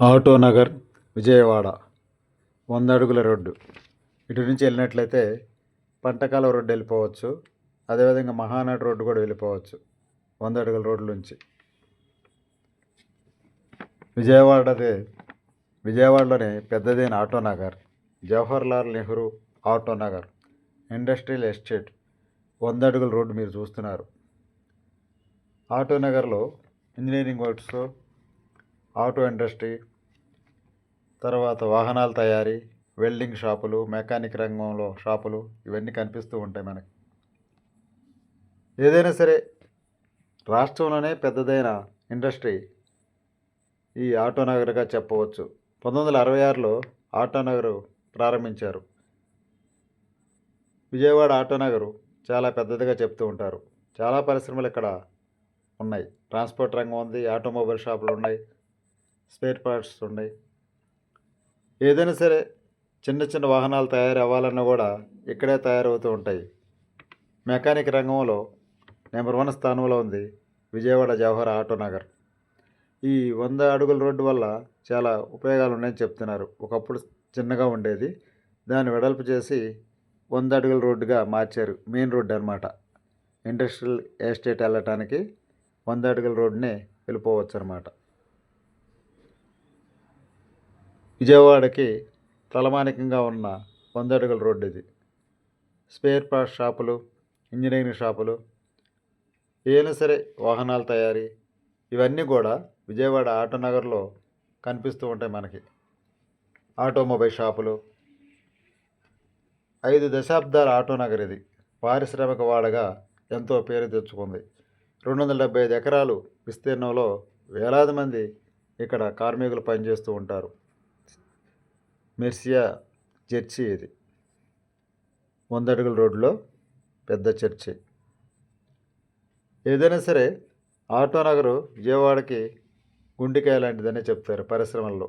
Auto Nagar Vijayawada వంద అడుగుల road. ఇటు నుంచి వెళ్ళినట్లయితే పంటకాల రోడ్డు వెళ్ళిపోవచ్చు. అదేవిధంగా మహానాడు రోడ్డు కూడా వెళ్ళిపోవచ్చు. వంద అడుగుల రోడ్డు నుంచి. విజయవాడదే విజయవాడలోనే పెద్దదైన auto Nagar Jawaharlal Nehru auto Nagar industrial estate వంద అడుగుల రోడ్డు మీరు చూస్తున్నారు. ఆటో నగర్లో ఇంజనీరింగ్ వర్క్స్ ఆటో ఇండస్ట్రీ తర్వాత వాహనాల తయారీ వెల్డింగ్ షాపులు మెకానిక్ రంగంలో షాపులు ఇవన్నీ కనిపిస్తూ ఉంటాయి మనకి. ఏదైనా సరే రాష్ట్రంలోనే పెద్దదైన ఇండస్ట్రీ ఈ ఆటో నగర్గా చెప్పవచ్చు. పంతొమ్మిది వందల అరవై ఆరులో ఆటో నగరు ప్రారంభించారు. విజయవాడ ఆటో నగరు చాలా పెద్దదిగా చెప్తూ ఉంటారు. చాలా పరిశ్రమలు ఇక్కడ ఉన్నాయి. ట్రాన్స్పోర్ట్ రంగం ఉంది ఆటోమొబైల్ షాపులు ఉన్నాయి స్పేర్ పార్ట్స్ ఉన్నాయి. ఏదైనా సరే చిన్న చిన్న వాహనాలు తయారు అవ్వాలన్నా కూడా ఇక్కడే తయారవుతూ ఉంటాయి. మెకానిక్ రంగంలో నెంబర్ వన్ స్థానంలో ఉంది విజయవాడ జవహర్ ఆటో నగర్. ఈ వంద అడుగుల రోడ్డు వల్ల చాలా ఉపయోగాలు ఉన్నాయని చెప్తున్నారు. ఒకప్పుడు చిన్నగా ఉండేది. దాన్ని వెడల్పు చేసి వంద అడుగుల రోడ్డుగా మార్చారు. మెయిన్ రోడ్డు అనమాట ఇండస్ట్రియల్ ఎస్టేట్ వెళ్ళటానికి వంద అడుగుల రోడ్డునే వెళ్ళిపోవచ్చు అనమాట విజయవాడకి తలమానికంగా ఉన్న వంద అడుగుల రోడ్డు ఇది. స్పేర్ పార్ట్ షాపులు ఇంజనీరింగ్ షాపులు ఏదైనా సరే వాహనాల తయారీ ఇవన్నీ కూడా విజయవాడ ఆటో నగర్లో కనిపిస్తూ ఉంటాయి మనకి. ఆటోమొబైల్ షాపులు. ఐదు దశాబ్దాల ఆటో నగర్ ఇది. పారిశ్రామిక వాడగా ఎంతో పేరు తెచ్చుకుంది. రెండు వందల డెబ్బై ఐదు ఎకరాలు విస్తీర్ణంలో వేలాది మంది ఇక్కడ కార్మికులు పనిచేస్తూ ఉంటారు. మెర్సియా చర్చి ఇది. వంద అడుగుల రోడ్లో పెద్ద చర్చి. ఏదైనా సరే ఆటో నగరు విజయవాడకి గుండెకాయ లాంటిదనే చెప్తారు పరిశ్రమల్లో.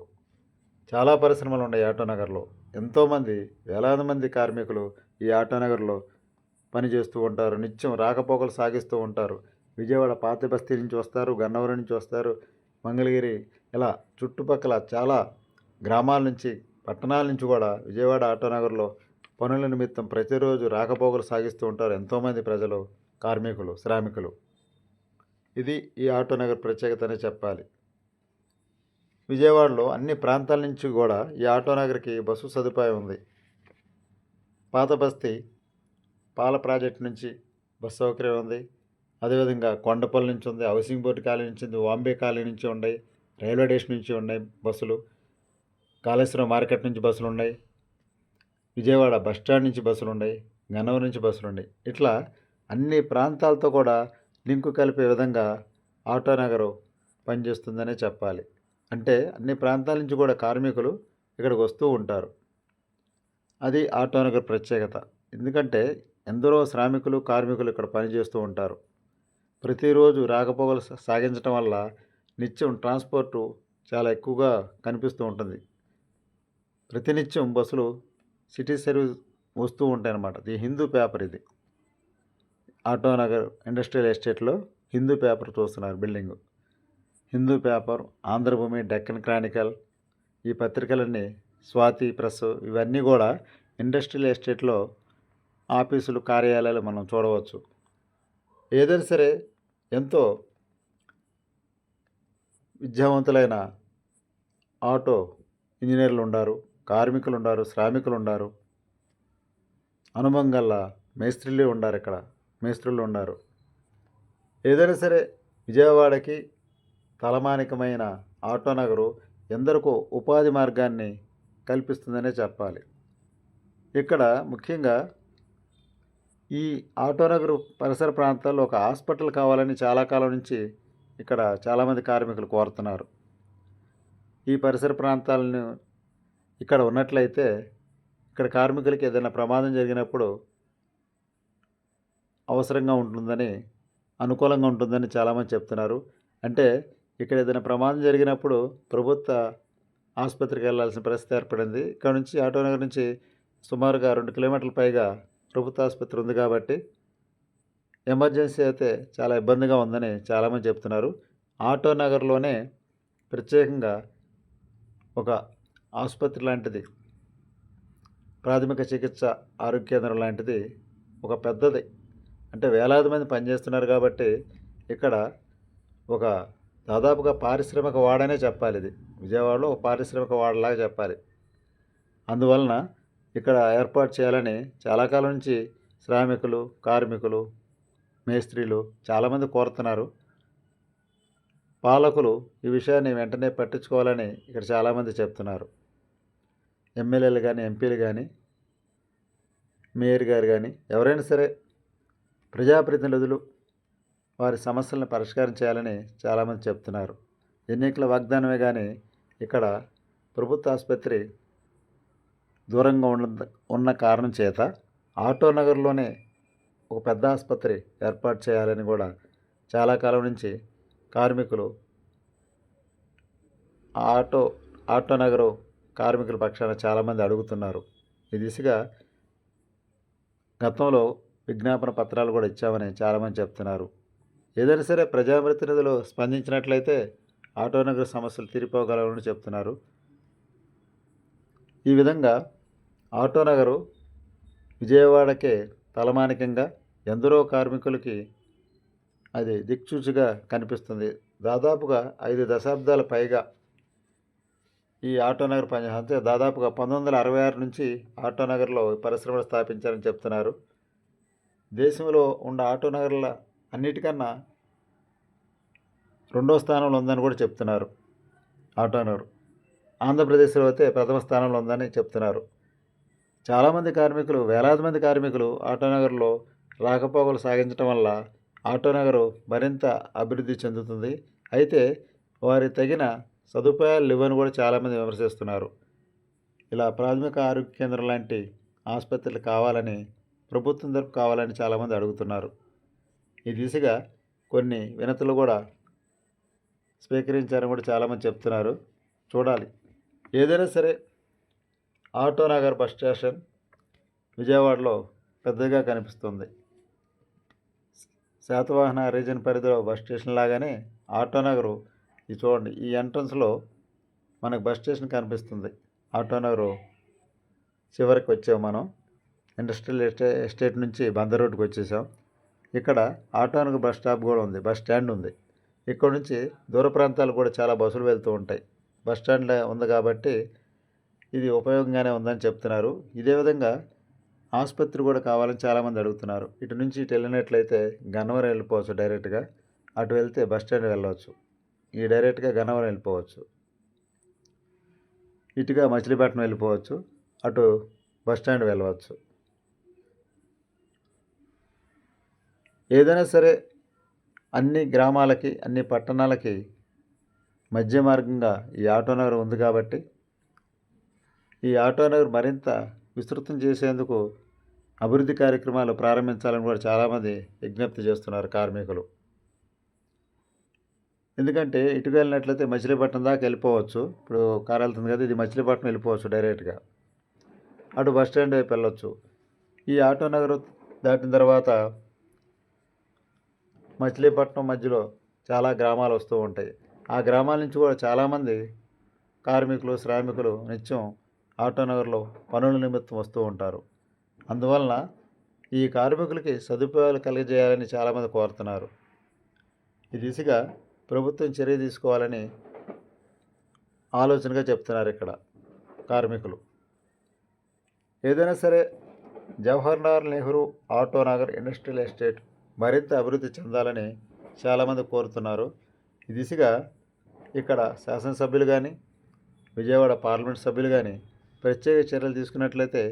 చాలా పరిశ్రమలు ఉన్నాయి ఆటో నగర్లో. ఎంతోమంది వేలాది మంది కార్మికులు ఈ ఆటో నగర్లో పనిచేస్తూ ఉంటారు. నిత్యం రాకపోకలు సాగిస్తూ ఉంటారు. విజయవాడ పాత బస్తీ నుంచి వస్తారు గన్నవరం నుంచి వస్తారు మంగళగిరి ఇలా చుట్టుపక్కల చాలా గ్రామాల నుంచి పట్టణాల నుంచి కూడా విజయవాడ ఆటో నగర్లో పనుల నిమిత్తం ప్రతిరోజు రాకపోకలు సాగిస్తూ ఉంటారు ఎంతోమంది ప్రజలు కార్మికులు శ్రామికులు. ఇది ఈ ఆటో నగర్ చెప్పాలి. విజయవాడలో అన్ని ప్రాంతాల నుంచి కూడా ఈ ఆటో నగర్కి బస్సు సదుపాయం ఉంది. పాత బస్తీ పాల ప్రాజెక్ట్ నుంచి బస్సు సౌకర్యం ఉంది. అదేవిధంగా కొండపల్లి నుంచి ఉంది హౌసింగ్ బోర్డు కాలనీ నుంచి ఉంది వాంబే కాలనీ నుంచి ఉన్నాయి రైల్వే స్టేషన్ నుంచి ఉన్నాయి బస్సులు. కాళేశ్వరం మార్కెట్ నుంచి బస్సులు ఉన్నాయి. విజయవాడ బస్ స్టాండ్ నుంచి బస్సులు ఉన్నాయి. గన్నవరం నుంచి బస్సులు ఉన్నాయి. ఇట్లా అన్ని ప్రాంతాలతో కూడా లింకు కలిపే విధంగా ఆటో నగరు పనిచేస్తుందనే చెప్పాలి. అంటే అన్ని ప్రాంతాల నుంచి కూడా కార్మికులు ఇక్కడికి వస్తూ ఉంటారు. అది ఆటో నగర్ ప్రత్యేకత. ఎందుకంటే ఎందరో శ్రామికులు కార్మికులు ఇక్కడ పనిచేస్తూ ఉంటారు. ప్రతిరోజు రాకపోకలు సాగించడం వల్ల నిత్యం ట్రాన్స్పోర్టు చాలా ఎక్కువగా కనిపిస్తూ ఉంటుంది. ప్రతినిత్యం బస్సులు సిటీ సర్వీస్ వస్తూ ఉంటాయి అన్నమాట ఇది హిందూ పేపర్ ఇది. ఆటో నగర్ ఇండస్ట్రియల్ ఎస్టేట్లో హిందూ పేపర్ చూస్తున్నారు building. Hindu paper Andhrabhoomi Deccan Chronicle ఈ పత్రికలన్నీ స్వాతి ప్రెస్ ఇవన్నీ కూడా ఇండస్ట్రియల్ ఎస్టేట్లో ఆఫీసులు కార్యాలయాలు మనం చూడవచ్చు. ఏదైనా సరే ఎంతో విద్యావంతులైన ఆటో ఇంజనీర్లు ఉన్నారు కార్మికులు ఉన్నారు శ్రామికులు ఉన్నారు అనుభవం గల మేస్త్రీలు ఉన్నారు ఇక్కడ మేస్త్రులు ఉన్నారు ఏదైనా సరే విజయవాడకి తలమానికమైన ఆటో నగరు ఎందరికో ఉపాధి మార్గాన్ని కల్పిస్తుందనే చెప్పాలి. ఇక్కడ ముఖ్యంగా ఈ ఆటో నగరు పరిసర ప్రాంతాల్లో ఒక హాస్పిటల్ కావాలని చాలా కాలం నుంచి ఇక్కడ చాలామంది కార్మికులు కోరుతున్నారు. ఈ పరిసర ప్రాంతాలను ఇక్కడ ఉన్నట్లయితే ఇక్కడ కార్మికులకి ఏదైనా ప్రమాదం జరిగినప్పుడు అవసరంగా ఉంటుందని అనుకూలంగా ఉంటుందని చాలామంది చెప్తున్నారు. అంటే ఇక్కడ ఏదైనా ప్రమాదం జరిగినప్పుడు ప్రభుత్వ ఆసుపత్రికి వెళ్ళాల్సిన పరిస్థితి ఏర్పడింది. ఇక్కడ నుంచి ఆటోనగర్ నుంచి సుమారుగా రెండు కిలోమీటర్ల పైగా ప్రభుత్వ ఆసుపత్రి ఉంది కాబట్టి ఎమర్జెన్సీ అయితే చాలా ఇబ్బందిగా ఉందని చాలామంది చెప్తున్నారు. ఆటో నగర్లోనే ప్రత్యేకంగా ఒక ఆసుపత్రి లాంటిది. ప్రాథమిక చికిత్స ఆరోగ్య కేంద్రం లాంటిది ఒక పెద్దది. అంటే వేలాది మంది పనిచేస్తున్నారు కాబట్టి ఇక్కడ ఒక దాదాపుగా పారిశ్రామిక వాడనే చెప్పాలి ఇది. విజయవాడలో ఒక పారిశ్రామిక వాడలాగా చెప్పాలి. అందువలన ఇక్కడ ఏర్పాటు చేయాలని చాలా కాలం నుంచి శ్రామికులు కార్మికులు మేస్త్రీలు చాలామంది కోరుతున్నారు. పాలకులు ఈ విషయాన్ని వెంటనే పట్టించుకోవాలని ఇక్కడ చాలామంది చెప్తున్నారు. ఎమ్మెల్యేలు కానీ ఎంపీలు కానీ మేయర్ గారు కానీ ఎవరైనా సరే ప్రజాప్రతినిధులు వారి సమస్యలను పరిష్కారం చేయాలని చాలామంది చెప్తున్నారు. ఎన్నికల వాగ్దానమే కానీ ఇక్కడ ప్రభుత్వ ఆసుపత్రి దూరంగా ఉన్న ఉన్న కారణం చేత ఆటో నగర్లోనే ఒక పెద్ద ఆసుపత్రి ఏర్పాటు చేయాలని కూడా చాలా కాలం నుంచి కార్మికులు ఆ ఆటో ఆటో నగరు కార్మికుల పక్షాన చాలామంది అడుగుతున్నారు. ఈ దిశగా గతంలో విజ్ఞాపన పత్రాలు కూడా ఇచ్చామని చాలామంది చెప్తున్నారు. ఏదైనా సరే ప్రజాప్రతినిధులు స్పందించినట్లయితే ఆటోనగర సమస్యలు తీరిపోగలవని చెప్తున్నారు. ఈ విధంగా ఆటో నగరు విజయవాడకే తలమానికంగా ఎందరో కార్మికులకి అది దిక్చూచిగా కనిపిస్తుంది. దాదాపుగా ఐదు దశాబ్దాల పైగా ఈ ఆటో నగర్ పని అంతే దాదాపుగా పంతొమ్మిది వందల అరవై ఆరు నుంచి ఆటో నగర్లో పరిశ్రమలు స్థాపించారని చెప్తున్నారు. దేశంలో ఉన్న ఆటో నగర్ల అన్నిటికన్నా రెండో స్థానంలో ఉందని కూడా చెప్తున్నారు ఆటో నగర్ ఆంధ్రప్రదేశ్లో అయితే ప్రథమ స్థానంలో ఉందని చెప్తున్నారు. చాలామంది కార్మికులు వేలాది మంది కార్మికులు ఆటో నగర్లో రాకపోకలు సాగించడం వల్ల ఆటో నగరు మరింత అభివృద్ధి చెందుతుంది. అయితే వారి తగిన సదుపాయాలు లేవని కూడా చాలామంది విమర్శిస్తున్నారు. ఇలా ప్రాథమిక ఆరోగ్య కేంద్రం లాంటి ఆసుపత్రులు కావాలని ప్రభుత్వం తరపు కావాలని చాలామంది అడుగుతున్నారు. ఈ దిశగా కొన్ని వినతులు కూడా స్వీకరించారని కూడా చాలామంది చెప్తున్నారు. చూడాలి. ఏదైనా సరే ఆటో నగర్ బస్ స్టేషన్ విజయవాడలో పెద్దగా కనిపిస్తుంది. శాతవాహన రీజన్ పరిధిలో బస్ స్టేషన్ లాగానే ఆటో నగరు ఇది చూడండి ఈ ఎంట్రన్స్లో మనకు బస్ స్టేషన్ కనిపిస్తుంది. ఆటో నగరు చివరికి వచ్చాము మనం. ఇండస్ట్రియల్ ఎస్టే ఎస్టేట్ నుంచి బందర్ రోడ్డుకి వచ్చేసాం. ఇక్కడ ఆటో నగర్ బస్ స్టాప్ కూడా ఉంది బస్ స్టాండ్ ఉంది. ఇక్కడ నుంచి దూర ప్రాంతాలు కూడా చాలా బస్సులు వెళ్తూ ఉంటాయి. బస్ స్టాండ్ ఉంది కాబట్టి ఇది ఉపయోగంగానే ఉందని చెప్తున్నారు. ఇదే విధంగా ఆసుపత్రి కూడా కావాలని చాలామంది అడుగుతున్నారు. ఇటు నుంచి ఇటు వెళ్ళినట్లయితే గన్నవరం వెళ్ళిపోవచ్చు డైరెక్ట్గా. అటు వెళ్తే బస్ స్టాండ్ వెళ్ళవచ్చు. ఈ డైరెక్ట్గా గన్నవరం వెళ్ళిపోవచ్చు. ఇటుగా మచిలీపట్నం వెళ్ళిపోవచ్చు. అటు బస్ స్టాండ్ వెళ్ళవచ్చు. ఏదైనా సరే అన్ని గ్రామాలకి అన్ని పట్టణాలకి మధ్య మార్గంగా ఈ ఆటో నగర్ ఉంది కాబట్టి ఈ ఆటో నగర్ మరింత విస్తృతం చేసేందుకు అభివృద్ధి కార్యక్రమాలు ప్రారంభించాలని కూడా చాలామంది విజ్ఞప్తి చేస్తున్నారు కార్మికులు. ఎందుకంటే ఇటు వెళ్ళినట్లయితే మచిలీపట్నం దాకా వెళ్ళిపోవచ్చు. ఇప్పుడు కారు వెళ్తుంది కదా ఇది మచిలీపట్నం వెళ్ళిపోవచ్చు డైరెక్ట్గా. అటు బస్ స్టాండ్ వైపు వెళ్ళొచ్చు. ఈ ఆటో నగర్ దాటిన తర్వాత మచిలీపట్నం మధ్యలో చాలా గ్రామాలు వస్తూ ఉంటాయి. ఆ గ్రామాల నుంచి కూడా చాలామంది కార్మికులు శ్రామికులు నిత్యం ఆటో నగర్లో పనుల నిమిత్తం వస్తూ ఉంటారు. అందువలన ఈ కార్మికులకి సదుపాయాలు కలిగజేయాలని చాలామంది కోరుతున్నారు. ఈ దిశగా ప్రభుత్వం చర్య తీసుకోవాలని ఆలోచనగా చెప్తున్నారు ఇక్కడ కార్మికులు. ఏదైనా సరే Jawaharlal Nehru auto Nagar industrial estate మరింత అభివృద్ధి చెందాలని చాలామంది కోరుతున్నారు. ఈ దిశగా ఇక్కడ శాసనసభ్యులు కానీ విజయవాడ పార్లమెంట్ సభ్యులు కానీ ప్రత్యేక చర్యలు తీసుకున్నట్లయితే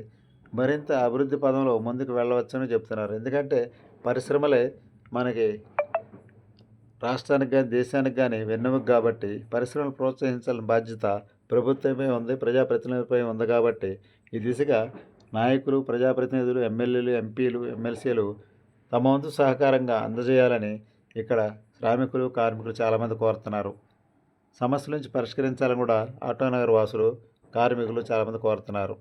మరింత అభివృద్ధి పదంలో ముందుకు వెళ్ళవచ్చని చెప్తున్నారు. ఎందుకంటే పరిశ్రమలే మనకి రాష్ట్రానికి కానీ దేశానికి కానీ వెన్నెముక కాబట్టి పరిశ్రమలు ప్రోత్సహించాలని బాధ్యత ప్రభుత్వమే ఉంది ప్రజాప్రతినిధులపై ఉంది కాబట్టి ఈ దిశగా నాయకులు ప్రజాప్రతినిధులు ఎమ్మెల్యేలు ఎంపీలు ఎమ్మెల్సీలు తమ వంతు సహకారంగా అందజేయాలని ఇక్కడ శ్రామికులు కార్మికులు చాలామంది కోరుతున్నారు. సమస్యల నుంచి పరిష్కరించాలని కూడా ఆటోనగర్ వాసులు కార్మికులు చాలామంది కోరుతున్నారు.